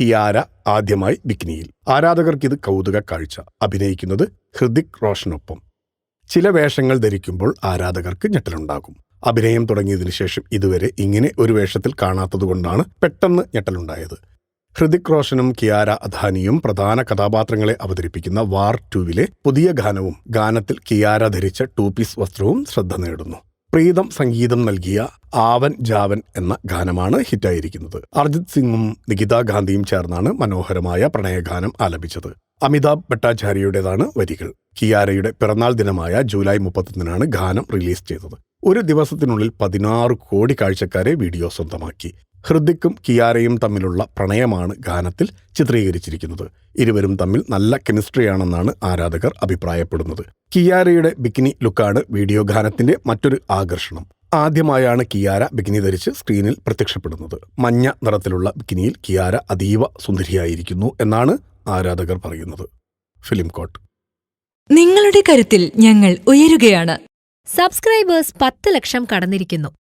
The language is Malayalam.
കിയാര ആദ്യമായി ബിക്കിനിയിൽ. ഇത് കൗതുക കാഴ്ച. അഭിനയിക്കുന്നത് ഹൃദിക് റോഷനൊപ്പം. ചില വേഷങ്ങൾ ധരിക്കുമ്പോൾ ആരാധകർക്ക് ഞെട്ടലുണ്ടാകും. അഭിനയം തുടങ്ങിയതിനു ശേഷം ഇതുവരെ ഇങ്ങനെ ഒരു വേഷത്തിൽ കാണാത്തതുകൊണ്ടാണ് പെട്ടെന്ന് ഞെട്ടലുണ്ടായത്. ഹൃതിക് റോഷനും കിയാര അധാനിയും പ്രധാന കഥാപാത്രങ്ങളെ അവതരിപ്പിക്കുന്ന വാർ ടൂവിലെ പുതിയ ഗാനവും ഗാനത്തിൽ കിയാര ധരിച്ച ടൂ പീസ് വസ്ത്രവും ശ്രദ്ധ നേടുന്നു. പ്രീതം സംഗീതം നൽകിയ ആവൻ ജാവൻ എന്ന ഗാനമാണ് ഹിറ്റായിരിക്കുന്നത്. അർജിത് സിംഗും നികിത ഗാന്ധിയും ചേർന്നാണ് മനോഹരമായ പ്രണയഗാനം ആലപിച്ചത്. അമിതാഭ് ഭട്ടാചാര്യയുടേതാണ് വരികൾ. കിയാരയുടെ പിറന്നാൾ ദിനമായ ജൂലൈ മുപ്പത്തൊന്നിനാണ് ഗാനം റിലീസ് ചെയ്തത്. ഒരു ദിവസത്തിനുള്ളിൽ പതിനാറ് കോടി കാഴ്ചക്കാരെ വീഡിയോ സ്വന്തമാക്കി. ഹൃദിക്കും കിയാരയും തമ്മിലുള്ള പ്രണയമാണ് ഗാനത്തിൽ ചിത്രീകരിച്ചിരിക്കുന്നത്. ഇരുവരും തമ്മിൽ നല്ല കെമിസ്ട്രിയാണെന്നാണ് ആരാധകർ അഭിപ്രായപ്പെടുന്നത്. കിയാരയുടെ ബിക്കിനി ലുക്കാണ് വീഡിയോ ഗാനത്തിന്റെ മറ്റൊരു ആകർഷണം. ആദ്യമായാണ് കിയാര ബിക്കിനി ധരിച്ച് സ്ക്രീനിൽ പ്രത്യക്ഷപ്പെടുന്നത്. മഞ്ഞ നിറത്തിലുള്ള ബിക്കിനിയിൽ കിയാര അതീവ സുന്ദരിയായിരിക്കുന്നു എന്നാണ് ആരാധകർ പറയുന്നത്. ഫിലിം കോട്ട്. നിങ്ങളുടെ കരുത്തിൽ ഞങ്ങൾ ഉയരുകയാണ്. സബ്സ്ക്രൈബേഴ്സ് പത്ത് ലക്ഷം കടന്നിരിക്കുന്നു.